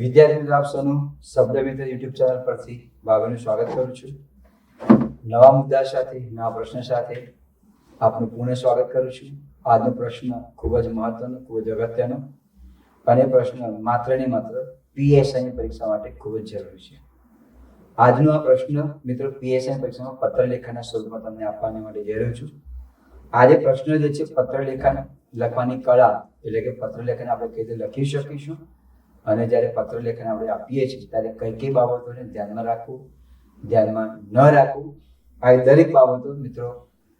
વિદ્યાર્થી મિત્રો, આપ શબ્દ મિત્ર યુટ્યુબ ચેનલ પરથી ભાવેનું સ્વાગત કરું છું. નવા મુદ્દા સાથે, નવા પ્રશ્ન સાથે આપનું પૂર્ણ સ્વાગત કરું છું. આજનો પ્રશ્ન ખૂબ જ મહત્વનો, ખૂબ જ અગત્યનો અને પ્રશ્ન માત્ર ને માત્ર પીએસઆઈની પરીક્ષા માટે ખૂબ જ જરૂરી છે. આજનો આ પ્રશ્ન મિત્રો, પીએસઆઈ પરીક્ષામાં પત્રલેખનના સ્વરૂપમાં તમને આપવાની માટે જઈ રહ્યો છું. આજે પ્રશ્ન જે છે, પત્રલેખન લખવાની કળા, એટલે કે પત્રલેખન આપણે કઈ રીતે લખી શકીશું? અને જ્યારે પત્રલેખન આપણે આપીએ છીએ, ત્યારે કઈ કઈ બાબતોને ધ્યાનમાં રાખવું, ધ્યાનમાં ન રાખવું? આ દરેક બાબતો મિત્રો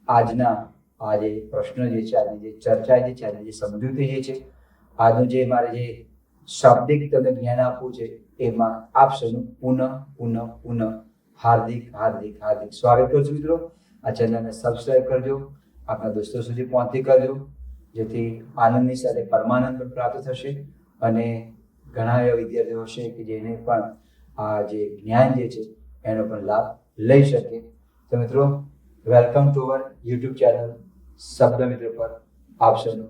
આજના આ જે પ્રશ્ન જે છે, આજની જે ચર્ચા જે છે, આજની જે સમજૂતી જે છે, આજનું જે મારે જે શાબ્દિક તમને જ્ઞાન આપવું છે, એમાં આપ સૌનું પુનઃ પુનઃ પુનઃ હાર્દિક હાર્દિક હાર્દિક સ્વાગત કરું છું મિત્રો. આ ચેનલને સબસ્ક્રાઇબ કરજો આપણા દોસ્તો સુધી પહોંચતી કરજો, જેથી આનંદની સાથે પરમાનંદ પણ પ્રાપ્ત થશે અને ઘણા એવા વિદ્યાર્થીઓ હશે કે જેને પણ આ જે જ્ઞાન જે છે, એનો પણ લાભ લઈ શકે. તો મિત્રો welcome to our YouTube channel શબ્દ મિત્ર પર આપશોનું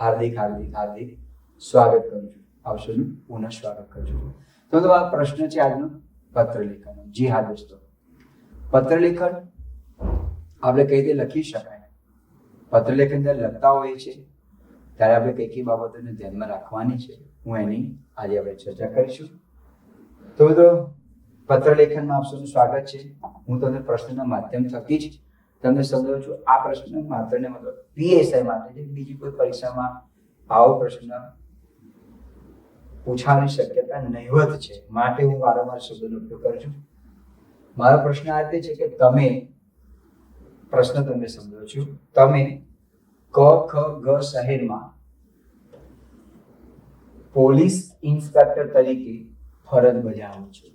હાર્દિક હાર્દિક હાર્દિક સ્વાગત કરું છું. આપશોનું પુનઃ સ્વાગત કરું છું. તો મિત્રો, આ પ્રશ્ન છે આજનો પત્રલેખન જી હા દોસ્તો. પત્રલેખન આપણે કઈ રીતે લખી શકાય? પત્રલેખન જ્યારે લખતા હોઈએ છીએ, ત્યારે આપણે કઈ કઈ બાબતોને ધ્યાનમાં રાખવાની છે? હું એની આજે આપણે ચર્ચા કરીશું. તો મિત્રો, પત્રલેખનમાં આપ સૌનું સ્વાગત છે. હું તમને પ્રશ્નના માધ્યમ થકી જ તમને સમજાવું છું. આ પ્રશ્ન માત્ર ને માત્ર પીએસઆઈ માટે છે બીજી કોઈ પરીક્ષામાં આવો પ્રશ્ન પૂછવાની શક્યતા નહીવત છે. માટે હું વારંવાર શબ્દનો ઉપયોગ કરું છું. મારો પ્રશ્ન આ રીતે છે કે તમે પ્રશ્ન તમને સમજો છું. તમે ક, ખ, ગ શહેરમાં પોલીસ ઇન્સ્પેક્ટર તરીકે ફરજ બજાવો છો.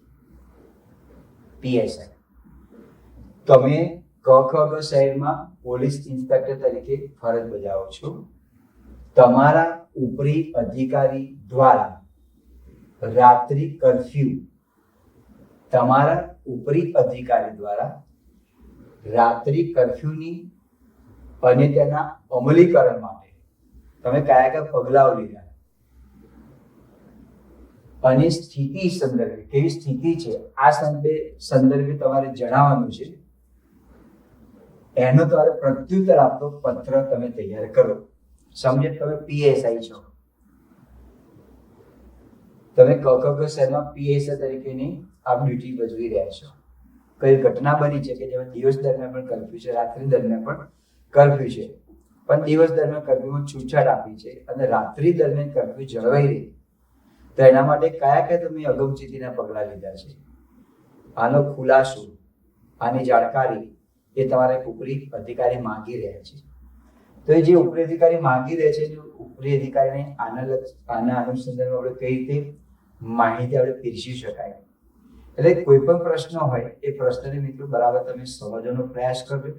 પીએસઆઈ. તમે ક ગ શહેરમાં પોલીસ ઇન્સ્પેક્ટર તરીકે ફરજ બજાવો છો. તમારા ઉપરી અધિકારી દ્વારા રાત્રિ કર્ફ્યુ તમારા ઉપરી અધિકારી દ્વારા રાત્રિ કર્ફ્યુની અને તેના અમલીકરણ માટે તમે કયા કયા પગલાઓ લીધા? અને સ્થિતિ સંદર્ભે કેવી સ્થિતિ છે, આ સંદર્ભે તમારે જણાવવાનું છે. એનો તમારે પ્રત્યુત્તર આપતો પત્ર તમે તૈયાર કરો. સમજે તમે પીએસઆઈ છો. તમે કકગ શહેરમાં પીએસઆઈ તરીકેની આ ડ્યુટી ભજવી રહ્યા છો. કઈ ઘટના બની છે કે જેમાં દિવસ દરમિયાન પણ કર્ફ્યુ છે, રાત્રિ દરમિયાન પણ કર્ફ્યુ છે? પણ દિવસ દરમિયાન કર્ફ્યુમાં છૂટછાટ આપી છે અને રાત્રિ દરમિયાન કર્ફ્યુ જળવાઈ રહી. તો એના માટે કયા કયા તમે અગમચેતીના પગલાં લીધા છે? આનો ખુલાસો, આની જાણકારી એ તમારે ઉપરી અધિકારી માંગી રહ્યા છે. તો એ જે ઉપરી અધિકારી માંગી રહ્યા છે જે ઉપરી અધિકારીને આના આના અનુસંધાનમાં આપણે કઈ રીતે માહિતી આપણે પીરસી શકાય? એટલે કોઈ પણ પ્રશ્ન હોય, એ પ્રશ્નને મિત્રો બરાબર તમે સમજવાનો પ્રયાસ કરજો.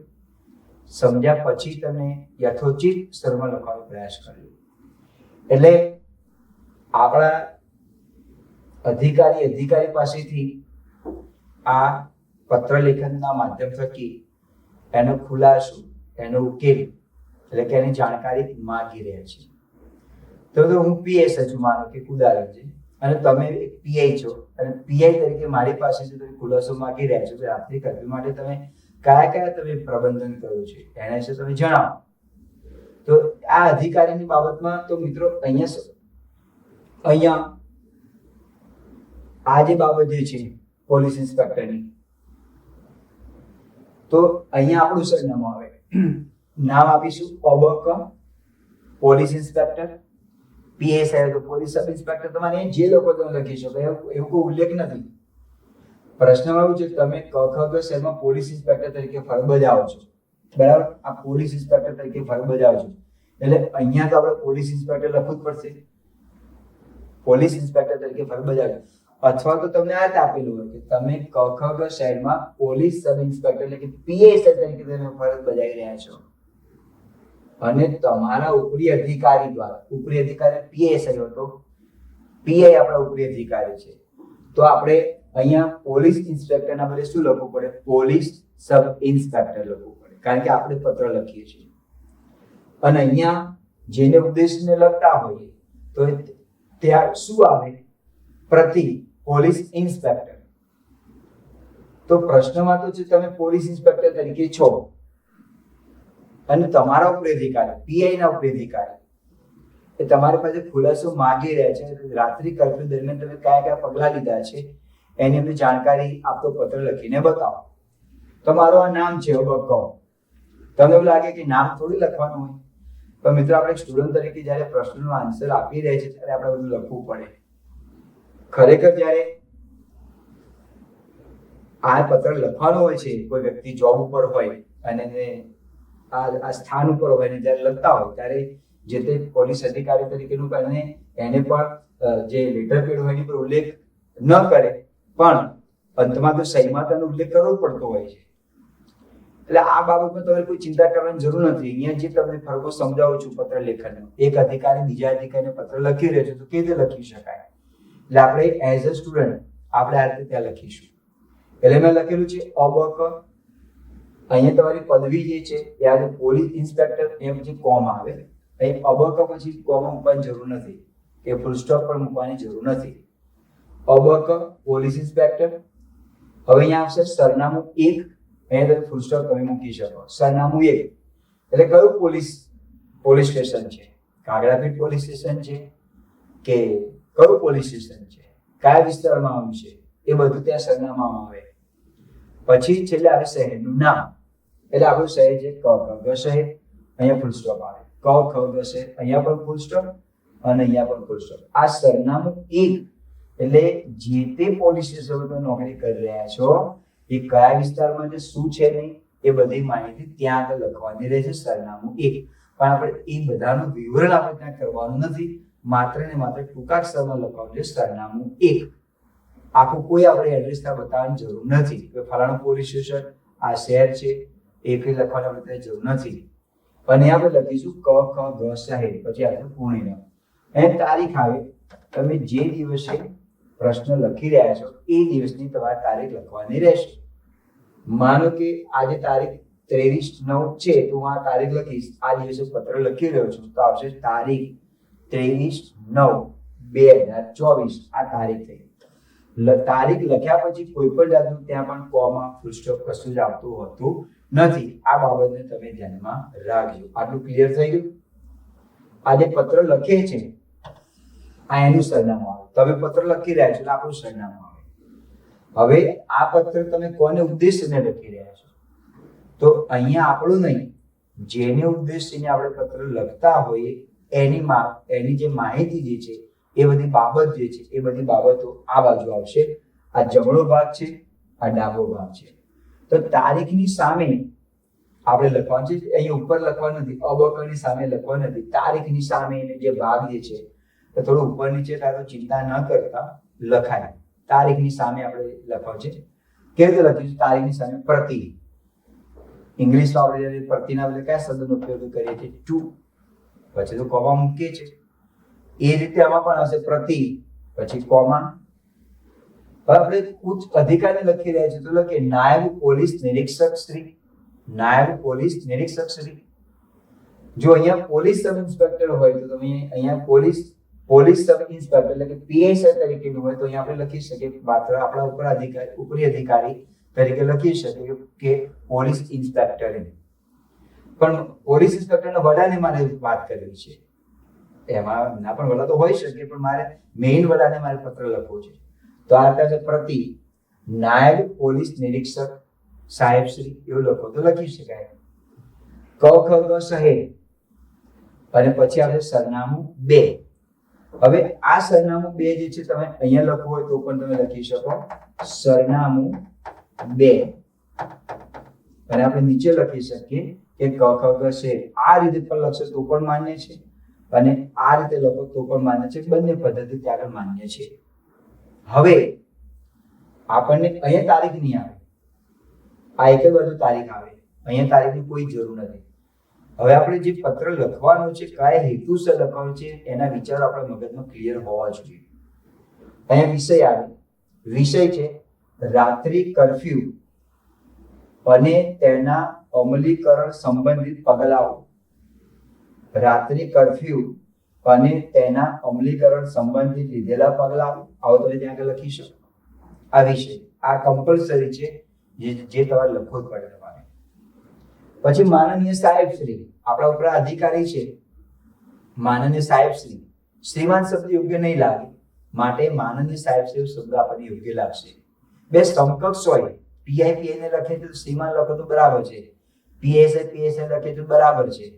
સમજ્યા પછી તમે યથોચિત સ્તરમાં લખવાનો પ્રયાસ કરજો. એટલે આપણા અધિકારી અધિકારી પાસેથી આ પત્ર લેખનના માધ્યમ થકી એનો ખુલાસો, એનો ઉકેલ, એટલે કે એની જાણકારી માગી રહ્યા છે તો હું પીએસ છું માનો કે ઉદાહરણ છે. અને તમે પીઆઈ છો. અને પીઆઈ તરીકે મારી પાસે છે તમે ખુલાસો માગી રહ્યા છો, તો રાત્રિ કરવી માટે તમે કયા કયા તમે પ્રબંધન કર્યું છે, એના વિશે તમે જણાવો. તો આ અધિકારીની બાબતમાં તો મિત્રો અહીંયા અહીંયા આ જે બાબત જે છે, પોલીસ ઇન્સ્પેક્ટરની. તો અહીંયા આપણું સરનામું આવે. નામ આપીશું અબક પોલીસ ઇન્સ્પેક્ટર પીએસઆઈ તો પોલીસ સબ ઇન્સ્પેક્ટર. તમારે જે લોકો તમે લખી શકો એવું કોઈ ઉલ્લેખ નથી. પ્રશ્નમાં એવું છે, તમે ક, ખ, ગ શહેરમાં પોલીસ ઇન્સ્પેક્ટર તરીકે ફરજ બજાવો છો. બરાબર? આ પોલીસ ઇન્સ્પેક્ટર તરીકે ફરજ બજાવો છો. એટલે અહીંયા તો આપણે પોલીસ ઇન્સ્પેક્ટર લખવું જ પડશે. પોલીસ ઇન્સ્પેક્ટર તરીકે ફરજ બજાવો અથવા તો તમને આ આપેલું હોય કે તમે ક ખ ગ શહેરમાં પોલીસ સબ ઇન્સ્પેક્ટર એટલે કે પીએસઆઈ તરીકે તમે ફરજ બજાવી રહ્યા છો. અને તમારા ઉપરી અધિકારી દ્વારા, ઉપરી અધિકારી પીએસઆઈ હતો પીઆઈ આપણા ઉપરી અધિકારી છે. તો આપણે અહીંયા પોલીસ ઇન્સ્પેક્ટરના બદલે શું લખવું પડે? પોલીસ સબ ઇન્સ્પેક્ટર લખવું પડે. કારણ કે આપણે પત્ર લખીએ છીએ. અને અહીંયા જેને ઉદ્દેશને લખતા હોઈએ, તો ત્યાં શું આવે? પ્રતિ પોલીસ ઇન્સ્પેક્ટર. તો પ્રશ્નમાં તો છે તમે પોલીસ ઇન્સ્પેક્ટર તરીકે છો, અને તમારા ઉપર અધિકાર પીઆઈ ના ઉપર અધિકાર, એ તમારી પાસે ખુલાસો માગી રહ્યા છે, રાત્રિ કર્ફ્યુ દરમિયાન તમે કયા કયા પગલાં લીધા છે, એની અમને જાણકારી આપતો પત્ર લખીને બતાવો. તમારું આ નામ છે કહો. તમને એવું લાગે કે નામ થોડું લખવાનું હોય, પણ મિત્રો, આપણે સ્ટુડન્ટ તરીકે જ્યારે પ્રશ્નનો આન્સર આપી રહ્યા છે ત્યારે આપણે બધું લખવું પડે. ખરેખર જ્યારે આ પત્ર લખવાનો હોય છે, કોઈ વ્યક્તિ જોબ ઉપર હોય અને આ આ સ્થાન ઉપર હોય ને જ્યારે લખતા હોય, ત્યારે જે તે પોલીસ અધિકારી તરીકેનું એને એને પણ જે લેટર પેડ હોય એની પર ઉલ્લેખ ન કરે, પણ અંતમાં તો સહીમાં તેનો ઉલ્લેખ કરવો પડતો હોય છે. એટલે આ બાબતમાં તમારે કોઈ ચિંતા કરવાની જરૂર નથી. અહીંયા જે તમને ફરકો સમજાવું છું પત્ર લેખનનો, એક અધિકારી બીજા અધિકારીને પત્ર લખી રહ્યો છે, તો કેવી રીતે લખી શકાય? એટલે આપણે એઝ અ સ્ટુડન્ટ આપણે આ રીતે ત્યાં લખીશું. એટલે મેં લખેલું છે અબક અહીંયા તમારી પદવી જે છે, એ આજે પોલીસ ઇન્સ્પેક્ટર એ પછી કોમ આવે, અહીં અબક પછી કોમ મૂકવાની જરૂર નથી. કે ફૂલ સ્ટોપ પણ મૂકવાની જરૂર નથી. અબક પોલીસ ઇન્સ્પેક્ટર હવે અહીંયા આવશે સરનામું એક. અહીંયા તમે ફૂલ સ્ટોપ તમે મૂકી શકો. સરનામું એક. એટલે કયું પોલીસ પોલીસ સ્ટેશન છે? કાગડાપીઠ પોલીસ સ્ટેશન છે કે કયું પોલીસ સ્ટેશન છે? કયા વિસ્તારમાં આવ્યું છે? એ બધું ત્યાં સરનામામાં આવે. પછી છેલ્લે આવે શહેરનું નામ. એટલે આપણું શહેર છે ક, ખ, ગ શહેર. અહીંયા ફૂલ સ્ટોપ આવે. ક, ખ, ગ શહેર. અહીંયા પણ ફૂલ સ્ટોપ અને અહીંયા પણ ફૂલ સ્ટોપ આ સરનામું એક. એટલે જે તે પોલીસ સ્ટેશન પર નોકરી કરી રહ્યા છો, એ કયા વિસ્તારમાં છે, શું છે નહીં, એ બધી માહિતી ત્યાં આગળ લખવાની રહેશે સરનામું એક. પણ આપણે એ બધાનું વિવરણ આપણે ત્યાં કરવાનું નથી. માત્ર ને માત્ર ટૂંકાક્ષરમાં લખવાનું છે સરનામું એક. આખું કોઈ આપણે એડ્રેસ ત્યાં બતાવવાની જરૂર નથી. કે ફલાણું પોલીસ સ્ટેશન આ શહેર છે, એ કંઈ લખવાની આપણે જરૂર નથી. અને આપણે લખીશું ક, ખ, ગ શહેર પછી આપણે પૂર્ણિમા અને તારીખ આવે, તમે જે દિવસે પ્રશ્ન લખી રહ્યા છો, એ દિવસની તમારે તારીખ લખવાની રહેશે. માનો કે આજે તારીખ ત્રેવીસ નવ છે, તો હું આ તારીખ લખીશ. આ દિવસે પત્ર લખી રહ્યો છું, તો આવશે તારીખ ત્રેવીસ નવ બે હજાર ચોવીસ આ તારીખ થઈ. તારીખ લખ્યા પછી કોઈ પણ જાતનું ત્યાં પણ કોમા ફૂલસ્ટોપ કશું જ આવતું હોતું નથી. આ બાબતને તમે ધ્યાનમાં રાખજો. આટલું ક્લિયર થઈ ગયું? આ જે પત્ર લખે છે. આ એનું સરનામું આવે. તમે પત્ર લખી રહ્યા છો આપણું સરનામું આવે. હવે આ પત્ર તમે કોને ઉદ્દેશીને લખી રહ્યા છો? તો અહીંયા આપણું નહીં. જેને ઉદ્દેશીને આપણે પત્ર લખતા હોઈએ એની એની જે માહિતી જે છે, એ બધી બાબત જે છે, એ બધી બાબતો આ બાજુ આવશે. આ જમણો ભાગ છે, આ ડાબો ભાગ છે. તો તારીખની સામે આપણે લખવાનું છે, અહીંયા ઉપર લખવાનું નથી અબકની સામે લખવાનું નથી. તારીખની સામે એને જે ભાગ જે છે તો થોડું ઉપર નીચે થાય તો ચિંતા ન કરતા લખાય. તારીખની સામે આપણે લખવાનું છે, કેવી રીતે લખીશું તારીખની સામે પ્રતિ. ઇંગ્લિશમાં આપણે પ્રતિના બદલે કયા શબ્દનો ઉપયોગ કરીએ છીએ? ટુ. પછી તો કોમા મૂકીએ છીએ. એ રીતે આમાં પણ હશે. પ્રતિ, પછી કોમા. આપણે ઉચ્ચ અધિકારી લખી રહ્યા છીએ. તો લખીએ નાયબ પોલીસ નિરીક્ષક શ્રી. નાયબ પોલીસ નિરીક્ષક શ્રી. જો અહીંયા પોલીસ સબ ઇન્સ્પેક્ટર હોય, તો તમે અહીંયા પોલીસ પોલીસ સબ ઇન્સ્પેક્ટર એટલે કે પીએસઆઈ તરીકેનું હોય, તો અહીંયા આપણે લખી શકીએ. માત્ર આપણા ઉપર અધિકારી, ઉપરી અધિકારી તરીકે લખી શકીએ કે પોલીસ ઇન્સ્પેક્ટર એમ પણ પોલીસ ઇન્સ્પેક્ટરના વડાને મારે વાત કરવી છે. એમાં ના પણ વડા તો હોઈ શકે, પણ મારે મેઇન વડાને મારે પત્ર લખવો છે. તો આ છે પ્રતિ નાયબ પોલીસ નિરીક્ષક સાહેબ શ્રી એવું લખો તો લખી શકાય. ક, ખ, ગ સહે અને પછી આવે સરનામું બે. હવે આ સરનામું બે જે છે તમે અહીંયા લખવું હોય તો પણ તમે લખી શકો. સરનામું બે. અને આપણે નીચે લખી શકીએ. કે ક, ખ શહેર આ રીતે પણ લખશે તો પણ માન્ય છે અને આ રીતે લખો તો પણ માન્ય છે. બંને પદ્ધતિ ત્યાં આગળ માન્ય છે. હવે આપણને અહીંયા તારીખ નહીં આવે. આ એક જ બધું તારીખ આવે. અહીંયા તારીખની કોઈ જરૂર નથી. હવે આપણે જે પત્ર લખવાનો છે, કયા હેતુસર લખવાનો છે, એના વિચારો આપણા મગજમાં ક્લિયર હોવા જોઈએ. અહીંયા વિષય આવે. વિષય છે, રાત્રિ કર્ફ્યુ અને તેના અમલીકરણ સંબંધિત પગલાઓ. રાત્રિ કર્ફ્યુ અને તેના અમલીકરણ સંબંધિત લીધેલા પગલાં આવો તમે ત્યાં આગળ લખી શકો. આ વિશે, આ કમ્પલસરી છે, જે જે તમારે લખવું જ પડે તમારે. પછી માનનીય સાહેબ શ્રી, આપણા ઉપર અધિકારી છે. માનનીય સાહેબ શ્રી, શ્રીમાન શબ્દ યોગ્ય નહીં લાગે. માટે માનનીય સાહેબ શ્રી શબ્દ આપણને યોગ્ય લાગશે. બે સમકક્ષ હોય. પીઆઈ ને લખે તો શ્રીમાન લખો તો બરાબર છે. પીએસઆઈ પીએસઆઈ લખે તો બરાબર છે.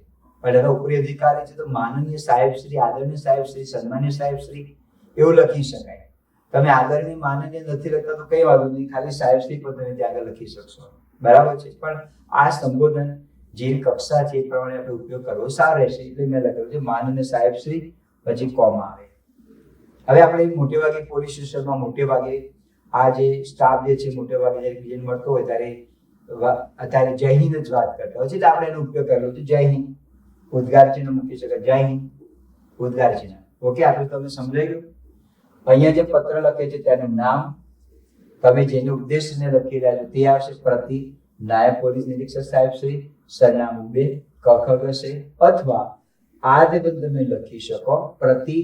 પણ એનો ઉપરી અધિકારી છે તો માનનીય સાહેબ શ્રી, આદરણીય સાહેબ શ્રી, સન્માનીય સાહેબ શ્રી, એવું લખી શકાય. તમે આદરણીય, માનનીય નથી લખતા તો કઈ વાંધો નહીં, ખાલી સાહેબ શ્રી પણ તમે ત્યાં આગળ લખી શકશો. બરાબર છે. પણ આ સંબોધન જે કક્ષા છે એ પ્રમાણે આપણે ઉપયોગ કરવો સારો રહેશે, એટલે મેં લખ્યું છે માનનીય સાહેબ શ્રી, પછી કોમ આવે. હવે આપણે મોટે ભાગે પોલીસ સ્ટેશનમાં મોટે ભાગે આ જે સ્ટાફ જે છે, મોટે ભાગે જ્યારે બીજે મળતો હોય ત્યારે અત્યારે જય હિન્દ જ વાત કરતા હોય છે એટલે આપણે એનો ઉપયોગ કરેલો તો જય હિન્દ. ઉદ્ગાર ચિહ્ન મૂકી શકાય. જય હિન્દ. ઉદ્ગાર ચિહ્ન. ઓકે આટલું તમને સમજાઈ ગયું? અહીંયા જે પત્ર લખે છે તેનું નામ, તમે જેને ઉદ્દેશને લખી રહ્યા છો તે આવશે પ્રતિ નાયબ પોલીસ નિરીક્ષક સાહેબ શ્રી સરનામું બે કખગ છે, અથવા આ જે બધું તમે લખી શકો, પ્રતિ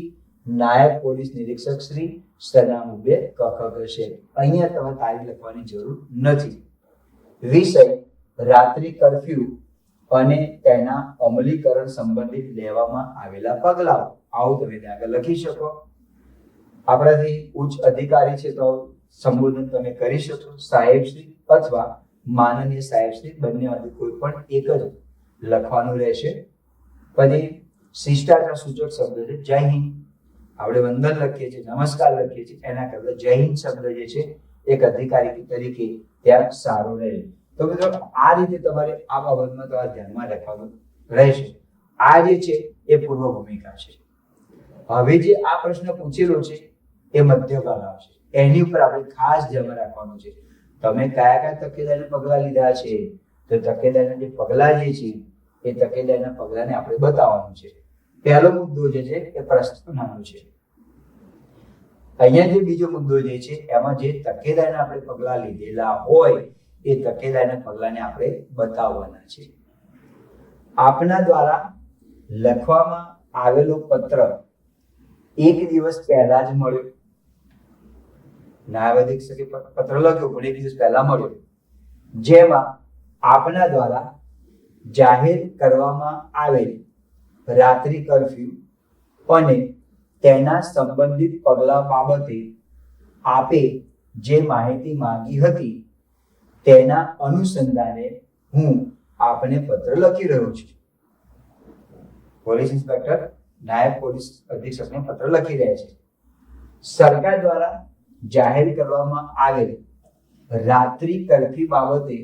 નાયબ પોલીસ નિરીક્ષક શ્રી સરનામું બે કખગ છે. અહીંયા તમારે તારીખ લખવાની જરૂર નથી. વિષય રાત્રિ કર્ફ્યુ અને તેના અમલીકરણ સંબંધિત લેવામાં આવેલા પગલાઓ. આવું તમે ત્યાં આગળ લખી શકો. આપણાથી ઉચ્ચ અધિકારી છે તો સંબોધન તમે કરી શકો. સાહેબશ્રી અથવા માનનીય સાહેબશ્રી બંનેમાંથી કોઈ પણ એક જ લખવાનું રહેશે. પછી શિષ્ટાચાર સૂચક શબ્દ છે જય હિન્દ. આપણે વંદન લખીએ છીએ, નમસ્કાર લખીએ છીએ. એના કરતા જય હિન્દ શબ્દ જે છે એક અધિકારી તરીકે ત્યાં સારો રહે. તો મિત્રો, આ રીતે તમારે આ બાબતમાં તમારે ધ્યાનમાં રાખવાનું રહેશે. આ જે છે, એ પૂર્વ ભૂમિકા છે. હવે જે આ પ્રશ્ન પૂછેલો છે, એ મધ્યકાળ આવશે. એની ઉપર આપણે ખાસ ધ્યાન રાખવાનું છે. તમે કયા કયા તકેદારી પગલાં લીધા છે? તો તકેદારીના જે પગલાં જે છે, એ તકેદારીના પગલાંને આપણે બતાવવાનું છે. પહેલો મુદ્દો જે છે, એ પ્રસ્થાનનો છે. અહીંયા જે બીજો મુદ્દો જે છે, એમાં જે તકેદારીના આપણે પગલાં લીધેલા હોય, એ તકેદારીના પગલાંને આપણે બતાવવાના છે. આપના દ્વારા લખવામાં આવેલો પત્ર એક દિવસ પહેલા જ મળ્યો. નાયબ અધિક્ષકે પત્ર લખ્યો, પણ એક દિવસ પહેલા મળ્યો. જેમાં આપના દ્વારા જાહેર કરવામાં આવેલ રાત્રિ કર્ફ્યુ અને તેના સંબંધિત પગલાં બાબતે આપે જે માહિતી માંગી હતી, તેના અનુસંધાને હું આપને પત્ર લખી રહ્યો છું. પોલીસ ઇન્સ્પેક્ટર, નાયબ પોલીસ અધિક્ષકને પત્ર લખી રહ્યા છે. સરકાર દ્વારા જાહેર કરવામાં આવેલ રાત્રિ કરફ્યુ બાબતે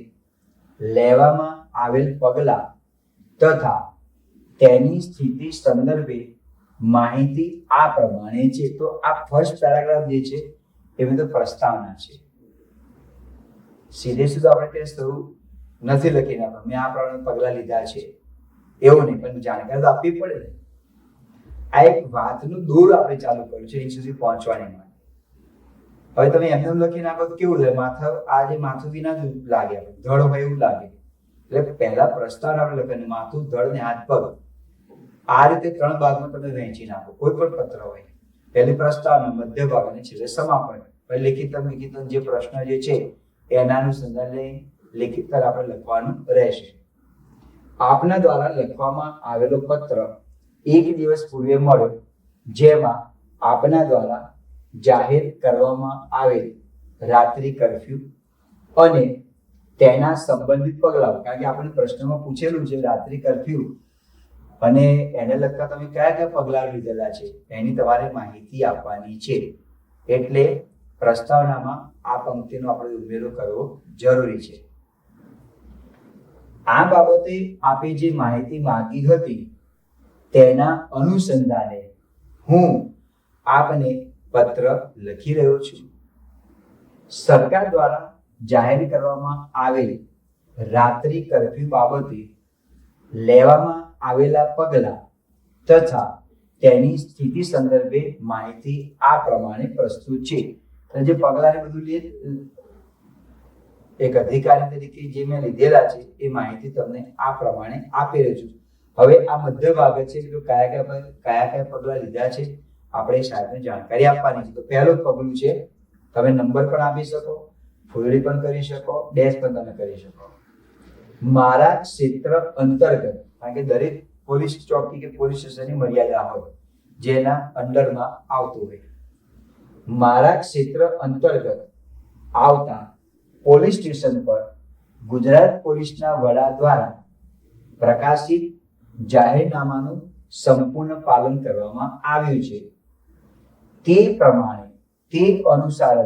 લેવામાં આવેલ પગલાં તથા તેની સ્થિતિ સંદર્ભે માહિતી આ પ્રમાણે છે. તો આ ફર્સ્ટ પેરાગ્રાફ જે છે એ બધું પ્રસ્તાવના છે. સીધે સીધું આપણે તે શરૂ નથી લખી નાખવા મેં આ પ્રમાણે પગલાં લીધા છે. એવું નહીં, પણ જાણકારી તો આપવી પડે ને. આ એક વાતનું દૂર આપણે ચાલુ કર્યું છે, અહીં સુધી પહોંચવાની માટે હવે તમે એમને લખી નાખો તો કેવું લાગે માથા, આ જે માથું વિના જ લાગે. ધડ હોય એવું લાગે. એટલે પહેલા પ્રસ્તાવ આપણે લખે માથું ધડ ને હાથ પગ. આ રીતે ત્રણ ભાગમાં તમે વહેંચી નાખો. કોઈ પણ પત્ર હોય, પહેલી પ્રસ્તાવના મધ્ય ભાગ અને છેલ્લે સમાપન. લેખિત લિખિત જે પ્રશ્ન જે છે એના અનુસંધાન લઈ લેખિત કર આપણે લખવાનું રહેશે. આપના દ્વારા લખવામાં આવેલો પત્ર એક દિવસ પૂર્વે મળ્યો, જેમાં આપના દ્વારા જાહેર કરવામાં આવેલ રાત્રિ કર્ફ્યુ અને તેના સંબંધિત પગલાઓ. કારણ કે આપણે પ્રશ્નમાં પૂછેલું છે રાત્રિ કર્ફ્યુ અને એને લગતા તમે કયા કયા પગલાં લીધેલા છે, એની તમારે માહિતી આપવાની છે. એટલે પ્રસ્તાવનામાં આ પંક્તિનો આપણે ઉમેરો કરવો જરૂરી છે. આ બાબતે આપે જે માહિતી માંગી હતી, તેના અનુસંધાને હું આપને પત્ર લખી રહ્યો છું. સરકાર દ્વારા જાહેર કરવામાં આવેલ રાત્રિ કરફ્યુ બાબતે લેવામાં આવેલા પગલાં તથા તેની સ્થિતિ સંદર્ભે માહિતી આ પ્રમાણે પ્રસ્તુત છે. તો જે પગલાંને બધું લે, એક અધિકારી તરીકે જે મેં લીધેલા છે, એ માહિતી તમને આ પ્રમાણે આપી રહ્યો છું. હવે આ મધ્ય ભાગ છે, કે કયા કયા કયા કયા પગલા લીધા છે, આપણે સાહેબને જાણકારી આપવાની છે. તો પહેલું પગલું છે, તમે નંબર પણ આપી શકો, ફુલડી પણ કરી શકો, ડેશ પણ તમે કરી શકો. મારા ક્ષેત્ર અંતર્ગત કારણ કે દરેક પોલીસ ચોકી કે પોલીસ સ્ટેશનની મર્યાદા હોય, જેના અંડરમાં આવતું હોય. મારા ક્ષેત્ર અંતર્ગત આવતા પોલીસ સ્ટેશન પર ગુજરાત પોલીસના વડા દ્વારા પ્રકાશિત જાહેરનામાનું સંપૂર્ણ પાલન કરવામાં આવ્યું છે. તે પ્રમાણે તે અનુસાર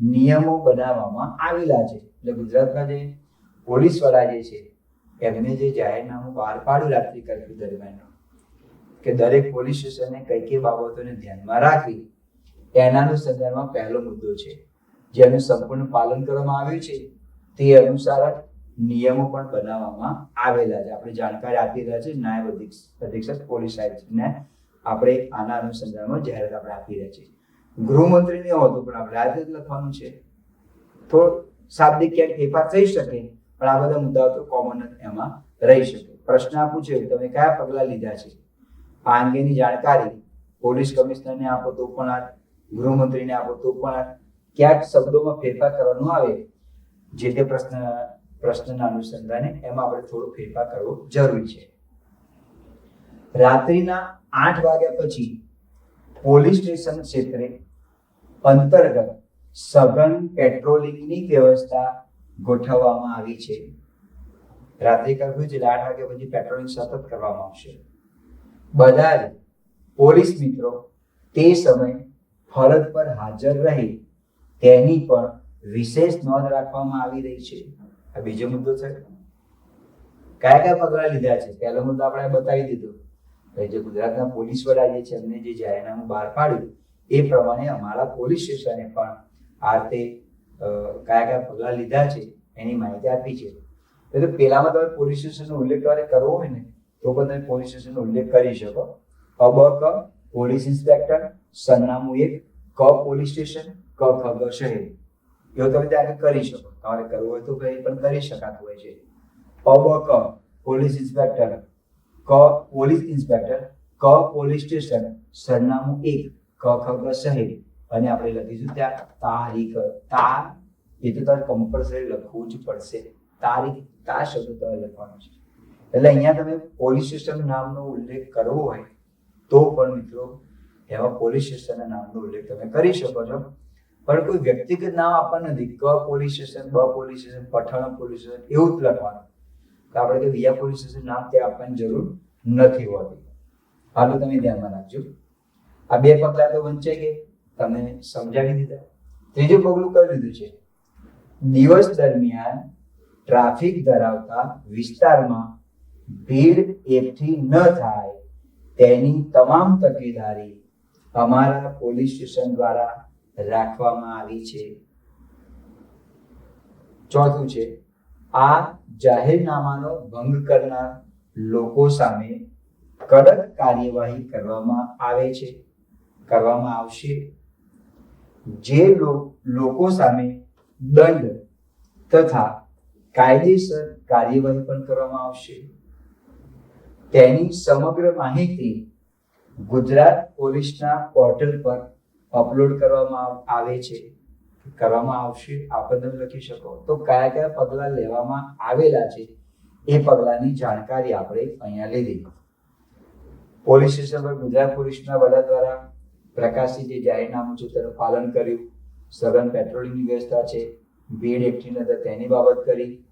નિયમો બનાવવામાં આવેલા છે. એટલે ગુજરાતના જે પોલીસ વડા જે છે એમને જે જાહેરનામું બહાર પાડ્યું રાત્રિ કર્ફ્યુ દરમિયાન, કે દરેક પોલીસ સ્ટેશને કઈ કઈ બાબતોને ધ્યાનમાં રાખવી એનાનું સંદર્ભમાં પહેલો મુદ્દો છે. જેનું સંપૂર્ણ પાલન કરવામાં આવ્યું છે, તે અનુસાર નિયમો પણ બનાવવામાં આવેલા છે. આપણે જાણકારી આપી રહ્યા છે નાયબ અધિક્ષ અધિક્ષક પોલીસ સાહેબને આપણે આના અનુસંધાનમાં જાહેરાત આપણે આપી રહ્યા છીએ. ગૃહમંત્રીને હોતું પણ આપણે જ લખવાનું છે. થોડો શાબ્દિક ક્યાંક ફેરફાર થઈ શકે પણ આ બધા મુદ્દાઓ તો કોમન જ એમાં રહી શકે. પ્રશ્ન આ પૂછ્યો કે તમે કયા પગલાં લીધા છે? આ અંગેની જાણકારી પોલીસ કમિશનરને આપો તો પણ આ, ગૃહમંત્રીને આપો તો પણ ક્યાંક શબ્દોમાં ફેરફાર કરવાનો આવે જે તે પ્રશ્ન, પ્રશ્નના અનુસંધાને એમાં આપણે થોડો ફેરફાર કરવો જરૂરી છે. રાત્રિના આઠ વાગ્યા પછી પોલીસ સ્ટેશન ક્ષેત્રે અંતર્ગત સઘન પેટ્રોલિંગની વ્યવસ્થા ગોઠવવામાં આવી છે. રાત્રિ કર્ફ્યુ જે આઠ વાગ્યા પછી પેટ્રોલિંગ સતત કરવામાં આવશે. બધા જ પોલીસ મિત્રો તે સમય ફરજ પર હાજર રહી. તેની પણ વિશેષ નોંધ રાખવામાં આવી રહી છે. આ બીજો મુદ્દો છે. કયા કયા પગલા લીધા છે? પહેલો મુદ્દો આપણે બતાવી દીધો. જે ગુજરાતના પોલીસ વડા જે છે, એમને જે જાહેરનામું બહાર પાડ્યું, એ પ્રમાણે અમારા પોલીસ સ્ટેશને પણ આ રીતે કયા કયા પગલા લીધા છે, એની માહિતી આપી છે. એટલે પેલામાં તમે પોલીસ સ્ટેશનનો ઉલ્લેખ તમારે કરવો હોય ને, તો પણ તમે પોલીસ સ્ટેશનનો ઉલ્લેખ કરી શકો. અબ ક, પોલીસ ઇન્સ્પેક્ટર, સરનામું એક, ક, પોલીસ સ્ટેશન, ક, ખ શહેર. એવું તમે ત્યાં કરી શકો. તમારે કરવું હોય તો ભાઈ પણ કરી શકાતું હોય છે. પબ ક, પોલીસ ઇન્સ્પેક્ટર, ક, પોલીસ ઇન્સ્પેક્ટર, ક, પોલીસ સ્ટેશન, સરનામું એક, ક, ખ શહેર. અને આપણે લખીશું ત્યાં તારીખ, તા એ તો તમારે કમ્પલસરી લખવું જ પડશે. તારીખ, તા શબ્દ તમારે લખવાનો છે. એટલે અહીંયા તમે પોલીસ સ્ટેશન નામનો ઉલ્લેખ કરવો હોય તો પણ મિત્રો એમાં પોલીસ સ્ટેશનના નામનો ઉલ્લેખ તમે કરી શકો છો. પણ કોઈ વ્યક્તિગત નામ આપવાનું નથી. ક પોલીસ સ્ટેશન બ police station Pathan police station એવું જ લખવાનું. તો આપણે કે વિયા પોલીસ સ્ટેશન નામ ત્યાં આપવાની જરૂર નથી હોતી. હાલો તમે ધ્યાનમાં રાખજો. આ બે પગલા તો વંચાઈ ગઈ તમને સમજાવી દીધા. ત્રીજું પગલું કઈ લીધું છે? દિવસ દરમિયાન ટ્રાફિક ધરાવતા વિસ્તારમાં ભીડ એકઠી ન થાય તેની તમામ તકેદારી અમારા પોલીસ સ્ટેશન દ્વારા રાખવામાં આવી છે. ચોથું છે, આ જાહેરનામાનો ભંગ કરનાર લોકો સામે કડક કાર્યવાહી કરવામાં આવે છે. કરવામાં આવશે. જે લોકો સામે દંડ તથા કાયદેસર કાર્યવાહી પણ કરવામાં આવશે. તેની સમગ્ર માહિતી ગુજરાત પોલીસના પોર્ટલ પર અપલોડ કરવામાં આવે છે. કરવામાં આવશે. આપણને લખી શકો. તો કયા કયા પગલાં લેવામાં આવેલા છે એ પગલાંની જાણકારી આપણે અહીંયા લીધી. પોલીસ સ્ટેશન પર ગુજરાત પોલીસના વડા દ્વારા પ્રકાશિત જે જાહેરનામું છે તેનું પાલન કર્યું. સઘન પેટ્રોલિંગની વ્યવસ્થા છે. ભીડ એકઠી થાય તેની બાબત કરી.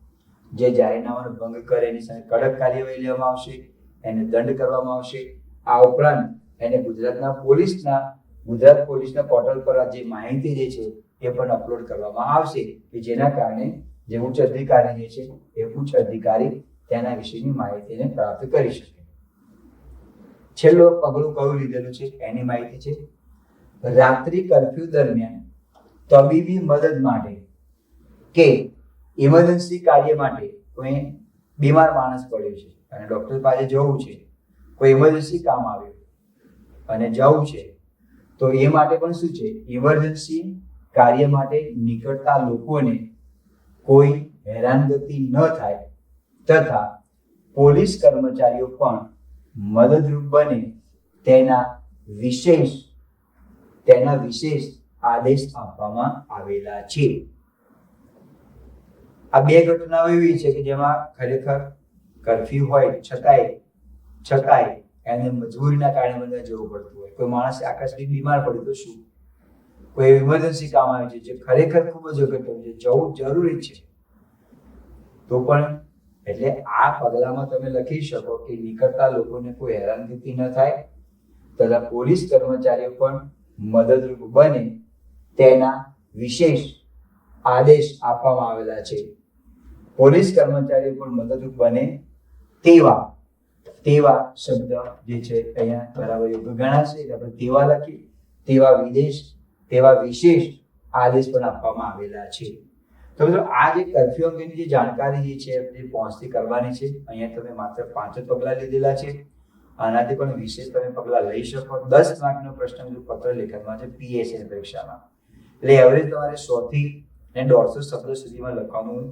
જે જાહેરનામાનો ભંગ કરે એની સામે કડક કાર્યવાહી લેવામાં આવશે. એને દંડ કરવામાં આવશે. આ ઉપરાંત એને ગુજરાતના પોલીસના, ગુજરાત પોલીસના પોર્ટલ પર જે માહિતી જે છે એ પણ અપલોડ કરવામાં આવશે. કે જેના કારણે જે ઉચ્ચ અધિકારી જે છે એ ઉચ્ચ અધિકારી તેના વિશેની માહિતીને પ્રાપ્ત કરી શકે. છેલ્લો પગલું કયું લીધેલું છે? એની માહિતી છે. રાત્રિ કર્ફ્યુ દરમિયાન તબીબી મદદ માટે કે ઇમરજન્સી કાર્ય માટે કોઈ બીમાર માણસ પડ્યો છે અને ડૉક્ટર પાસે જવું છે, કોઈ ઇમરજન્સી કામ આવ્યું અને જવું છે, તો એ માટે પણ શું છે? ઇમરજન્સી કાર્ય માટે નીકળતા લોકોને કોઈ હેરાનગતિ ન થાય તથા પોલીસ કર્મચારીઓ પણ મદદરૂપ બને તેના વિશેષ તેના વિશેષ આદેશ આપવામાં આવેલા છે. આ બે ઘટનાઓ એવી છે કે જેમાં ખરેખર કરફ્યુ હોય છતાંય છતાંય એને મજબૂરીના કારણે બધા જવું પડતું હોય. કોઈ માણસ આકસ્મિક બીમાર પડ્યું તો શું? કોઈ ઇમરજન્સી કામ આવે છે જે ખરેખર ખૂબ જ અગત્યનું છે, જવું જરૂરી છે. તો પણ એટલે આ પગલામાં તમે લખી શકો કે નીકળતા લોકોને કોઈ હેરાનગતિ ન થાય. તથા પોલીસ કર્મચારીઓ પણ મદદરૂપ બને તેના વિશેષ આદેશ આપવામાં આવેલા છે. પોલીસ કર્મચારીઓ પણ મદદરૂપ બને તેવા તેવા શબ્દ જે છે અહીંયા બરાબર યોગ્ય ગણાશે. એટલે આપણે તેવા લખી, તેવા વિદેશ, તેવા વિશેષ આદેશ પણ આપવામાં આવેલા છે. તો મિત્રો, આ જે કર્ફ્યુ અંગેની જે જાણકારી જે છે એ પહોંચતી કરવાની છે. અહીંયા તમે માત્ર પાંચ જ પગલાં લીધેલા છે. આનાથી પણ વિશેષ તમે પગલાં લઈ શકો. દસ માર્કનો પ્રશ્ન પત્ર લેખનમાં છે પીએસસી પરીક્ષામાં. એટલે એવરેજ તમારે સોથી ને દોઢસો શબ્દ સુધીમાં લખવાનું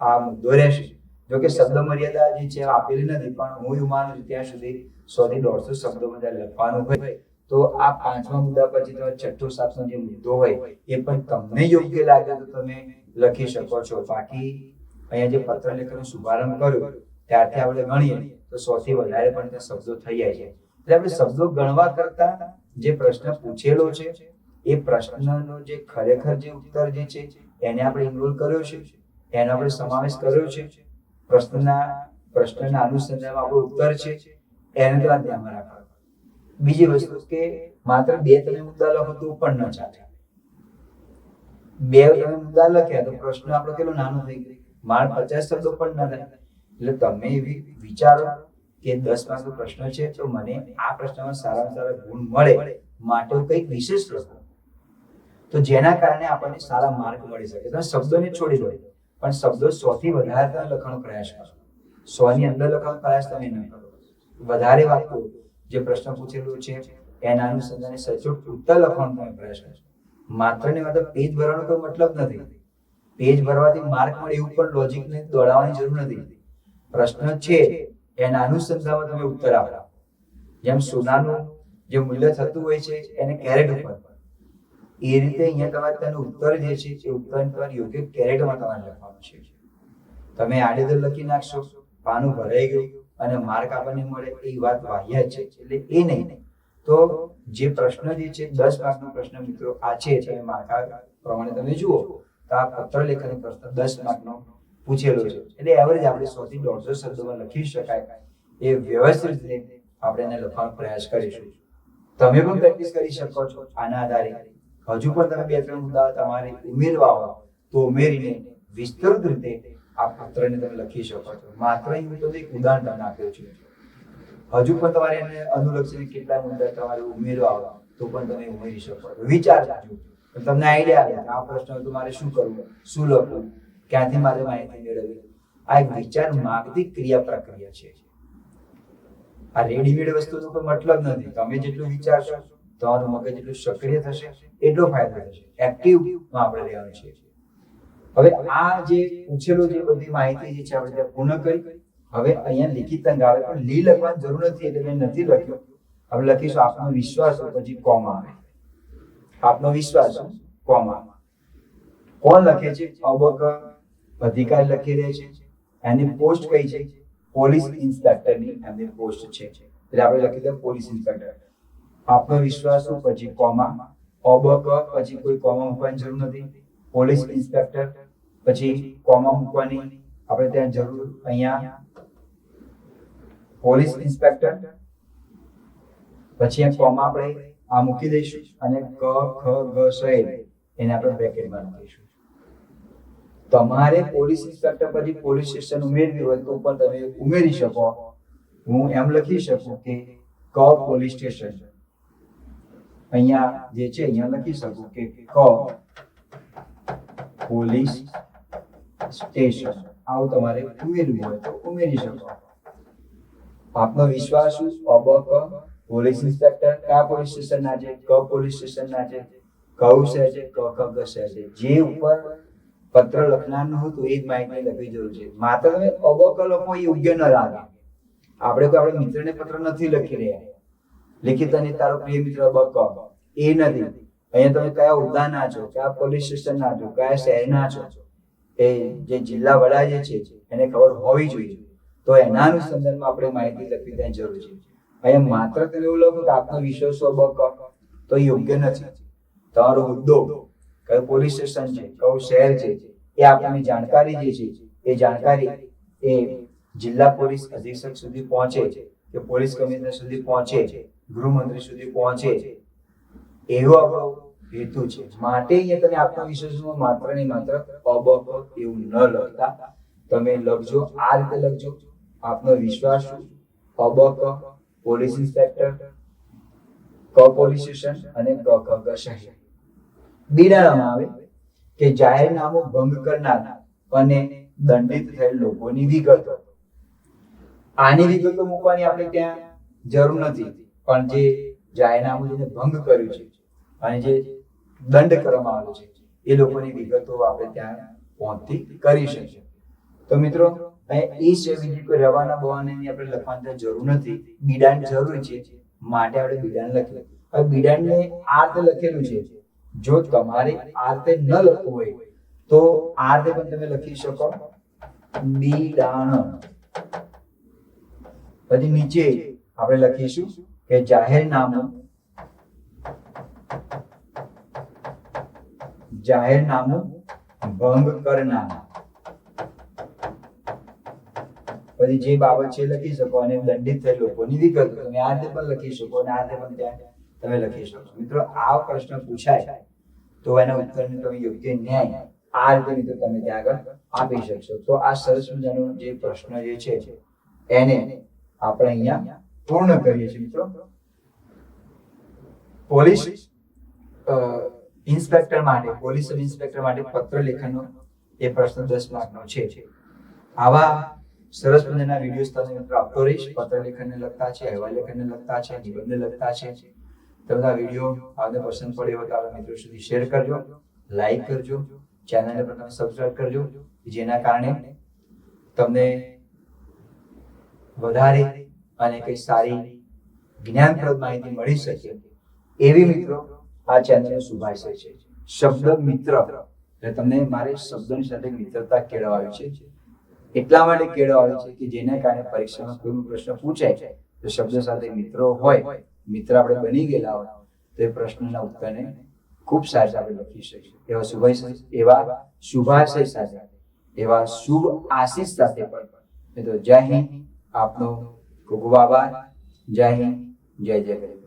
આ મુદ્દો રહેશે. જો કે શબ્દ મર્યાદા જે છે આપેલી નથી, પણ હું એવું માનું છું ત્યાં સુધી સોથી દોઢસો શબ્દોમાં જ્યારે લખવાનું હોય, તો આ પાંચમા મુદ્દા પછી તમારે છઠ્ઠો સાતનો જે મુદ્દો હોય, એ પણ તમને યોગ્ય લાગે તો તમે લખી શકો છો. બાકી અહીંયા જે પત્ર લેખનનો શુભારંભ કર્યો, ત્યારથી આપણે ગણીએ. તો સૌથી વધારે પણ ત્યાં શબ્દો થઈ જાય છે. એટલે આપણે શબ્દો ગણવા કરતા જે પ્રશ્ન પૂછેલો છે, એ પ્રશ્નનો જે ખરેખર જે ઉત્તર જે છે, એને આપણે ઇન્વોલ્વ કર્યો છે, એનો આપણે સમાવેશ કર્યો છે. પ્રશ્નના પ્રશ્નના અનુસંધાનમાં આપણો ઉત્તર છે, એને તો ધ્યાનમાં રાખવા બીજી વસ્તુ કે માત્ર બે તમે મુદ્દા લખો તો પણ ન ચાલે. બે તમે મુદ્દા લખ્યા તો પ્રશ્ન આપણો કેટલો નાનો થઈ ગયો? માર પચાસ શબ્દો પણ ન થાય એટલે તમે એવી વિચારો કે દસ માર્કનો પ્રશ્ન છે તો મને આ પ્રશ્નમાં સારામાં સારા ગુણ મળે માટે કંઈક વિશેષ લખો. તો જેના કારણે આપણને સારા માર્ક મળી શકે. તમે શબ્દોને છોડી દો. પણ શબ્દો સો થી વધારે તમે લખવાનો પ્રયાસ કરો. સો ની અંદર લખવાનો પ્રયાસ તમે ન કરો. વધારે વાક્યો જે પ્રશ્ન પૂછેલો છે, એના અનુસંધાને સચોટ ઉત્તર લખવાનો તમે પ્રયાસ કરો માત્ર ને માત્ર પેજ ભરવાનો કોઈ મતલબ નથી. પેજ ભરવાથી માર્ક મળે એવું પણ લોજિક ને દોડાવવાની જરૂર નથી. પ્રશ્ન છે, એના અનુસંધાનમાં તમે ઉત્તર આપો. જેમ સોનાનું જે મૂલ્ય થતું હોય છે, એને કેરેટ ઉપર. એ રીતે અહીંયા તમારે તેનો ઉત્તર જે છે, એ ઉત્તર તમારે યોગ્ય કેરેટમાં તમારે લખવાનું છે. તમે આડેધર લખી નાખશો, પાનું ભરાઈ ગયું અને માર્ક આપણને મળે એ વાત વાહિયાત છે, એટલે એ નહીં. તો જે પ્રશ્ન જે છે, દસ માર્કનો પ્રશ્ન મિત્રો આ છે, તમે માર્કા પ્રમાણે તમે જુઓ. તો આ પત્ર લેખન પ્રશ્ન દસ માર્કનો પૂછેલો છે. એટલે એવરેજ આપણે સો થી દોઢસો શબ્દોમાં લખી શકાય. એ વ્યવસ્થિત રીતે આપણે એને લખવાનો પ્રયાસ કરીશું. તમે પણ પ્રેક્ટિસ કરી શકો છો આના આધારે. હજુ પણ તમે બે ત્રણ મુદ્દા તમારે ઉમેરવા હોય તો ઉમેરીને વિસ્તૃત રીતે આ પત્રને તમે લખી શકો છો. માત્ર હું તમને એક ઉદાહરણ તમને આપ્યું છે. હજુ પણ તમારે એને અનુલક્ષીને કેટલા મુદ્દા તમારે ઉમેરવા હોય તો પણ તમે ઉમેરી શકો છો. વિચાર કરજો તો તમને આઈડિયા આવે આ પ્રશ્ન તો મારે શું કરવું? શું લખવું? ક્યાંથી મારે માહિતી મેળવવી? આ એક વિચાર માગતી ક્રિયા પ્રક્રિયા છે. આ રેડીમેડ વસ્તુનો કોઈ મતલબ નથી. તમે જેટલું વિચારશો, તમારું મગજ જેટલું સક્રિય થશે, એટલો ફાયદો થશે. એક્ટિવમાં આપણે રહેવાનું છે. હવે આ જે પૂછેલું જે બધી માહિતી જે છે, આપણે ત્યાં પૂર્ણ કરી. હવે અહીંયા લિખિત અંગ આવે, પણ લી લખવાની જરૂર નથી, એટલે મેં નથી લખ્યું. હવે લખીશું આપનો વિશ્વાસ પછી કોમા આવે. આપનો વિશ્વાસ, કોમા. કોણ લખે છે? અબક અધિકારી લખી રહે છે. એની પોસ્ટ કઈ છે? પોલીસ ઇન્સ્પેક્ટરની એમની પોસ્ટ છે. એટલે આપણે લખી દઈએ પોલીસ ઇન્સ્પેક્ટર. આપનો વિશ્વાસ પછી કોમા. અબક પછી કોઈ કોમા મૂકવાની જરૂર નથી. પોલીસ ઇન્સ્પેક્ટર, પછી કોમા મૂકવાની આપણે ત્યાં જરૂર અહીંયા. પોલીસ ઇન્સ્પેક્ટર, પછી અહીંયા કોમા આપણે આ મૂકી દઈશું. અને ક, ખ, ગ, સ એને આપણે બ્રેકેટમાં મૂકીશું. તમારે પોલીસ ઇન્સ્પેક્ટર પછી પોલીસ સ્ટેશન ઉમેરવી હોય તો પણ તમે ઉમેરી શકો. હું એમ લખી શકું કે ક પોલીસ સ્ટેશન અહીંયા જે છે, અહીંયા લખી શકું કે ક પોલીસ સ્ટેશન આવું તમારે ઉમેરવું હોય તો ઉમેરી શકો. આપનો વિશ્વાસ અબક પોલીસ ઇન્સ્પેક્ટર કયા પોલીસ સ્ટેશન ના છે? ક પોલીસ સ્ટેશન ના છે? કઉ છે ક ક છે. જે ઉપર પત્ર લખનારનું હતું, એ જ માહિતી લખવી જરૂર છે. માત્ર તમે અબક લખો એ યોગ્ય ન લાગે. આપણે કોઈ આપણે મિત્રને પત્ર નથી લખી રહ્યા. લેખિત અને તારો પ્રિય મિત્ર બક. એ નથી. અહીંયા તમે કયા હોદ્દાના છો? કયા પોલીસ સ્ટેશન ના છો? કયા શહેરના છો? એ જે જિલ્લા વડા જે છે, એને ખબર હોવી જોઈએ. તો એના અનુસંધાનમાં આપણે માહિતી લખવી ત્યાં જરૂર છે. અહીંયા માત્ર તમે એવું લખો કે આપનો વિશ્વ બક. તો યોગ્ય નથી. તમારો હોદ્દો કયું પોલીસ સ્ટેશન છે, કયું શહેર છે, એ આપણને જાણકારી જે છે, એ જાણકારી એ જિલ્લા પોલીસ અધિક્ષક સુધી પહોંચે, કે પોલીસ કમિશનર સુધી પહોંચે, ગૃહમંત્રી સુધી પહોંચે. એવો આપણો હેતુ છે. માટે અહીંયા તમે આત્મવિશ્વાસમાં માત્ર ને માત્ર અબ એવું ન લખતા. તમે લખજો, આ રીતે લખજો. આપનો વિશ્વાસ અબ પોલીસ ઇન્સ્પેક્ટર, ક પોલીસ સ્ટેશન અને ક ક ક શહેર. બિડાણમાં આવે કે જાહેરનામું ભંગ કરનાર અને દંડિત થયેલ લોકોની વિગતો. આની વિગતો મૂકવાની આપણે ત્યાં જરૂર નથી, પણ જે જાહેરનામું જેને ભંગ કર્યું છે અને જે દંડ કરવામાં આવ્યો છે, એ લોકોની વિગતો આપણે ત્યાં પહોંચતી કરી શકીએ. તો મિત્રો રવાના બવાનાની આપણે લખવાની જરૂર નથી. બિડાણ જરૂરી છે, માટે આપણે બિડાણ લખીએ. હવે બિડાણને આ લખેલું છે જો તમારે આ રીતે ન લખવું હોય, તો આ પણ તમે લખી શકો. બિડાણ પછી નીચે આપણે લખીશું કે જાહેરનામું જાહેરનામું ભંગ કરનાર. પછી જે બાબત છે લખી શકો અને દંડિત થયેલ લોકોની વિગત. તમે આ રીતે પણ લખી શકો અને આ રીતે પણ ત્યાં તમે લખી શકો મિત્રો, આ પ્રશ્ન પૂછાય તો એના ઉત્તરને તમે યોગ્ય ન્યાય આ રીતે મિત્રો તમે ત્યાં આગળ આપી શકશો. તો આ સરસ મજાનો જે પ્રશ્ન જે છે, એને આપણે અહીંયા પૂર્ણ કરીએ છીએ મિત્રો. પોલીસ ઇન્સ્પેક્ટર માટે, પોલીસ ઇન્સ્પેક્ટર માટે પત્ર લેખનનો એ પ્રશ્ન દસ માર્કનો છે. આવા સરસ મજાના વીડિયો તમને મિત્રો આપતો રહીશ. પત્ર લેખનને લગતા છે, અહેવાલ લેખનને લગતા છે, નિબંધ લગતા છે. તો આ વીડિયો આપને પસંદ પડ્યો હોય તો આપણા મિત્રો સુધી શેર કરજો લાઈક કરજો ચેનલને પણ તમે સબસ્ક્રાઇબ કરજો, જેના કારણે તમને વધારે અને કઈ સારી જ્ઞાનપ્રદ માહિતી મળી શકે એવી મિત્રો આ ચેનલનો શુભાશય છે. શબ્દ મિત્ર. એટલે તમને મારે શબ્દની સાથે મિત્રતા કેળવાવી છે. એટલા માટે કેળવાવી છે કે જેના કારણે પરીક્ષામાં કોઈ પ્રશ્ન પૂછાય તો શબ્દ સાથે મિત્રો હોય. મિત્ર આપણે બની ગયેલા હોય, તો એ પ્રશ્નના ઉત્તરને ખૂબ સારી આપણે લખી શકીએ. એવા શુભાશય એવા શુભાશય સાથે, એવા શુભ આશીષ સાથે પણ. મિત્રો, જય હિન્દ. આપનો ખૂબ ખૂબ આભાર. જય હિન્દ. જય જય ગરીબ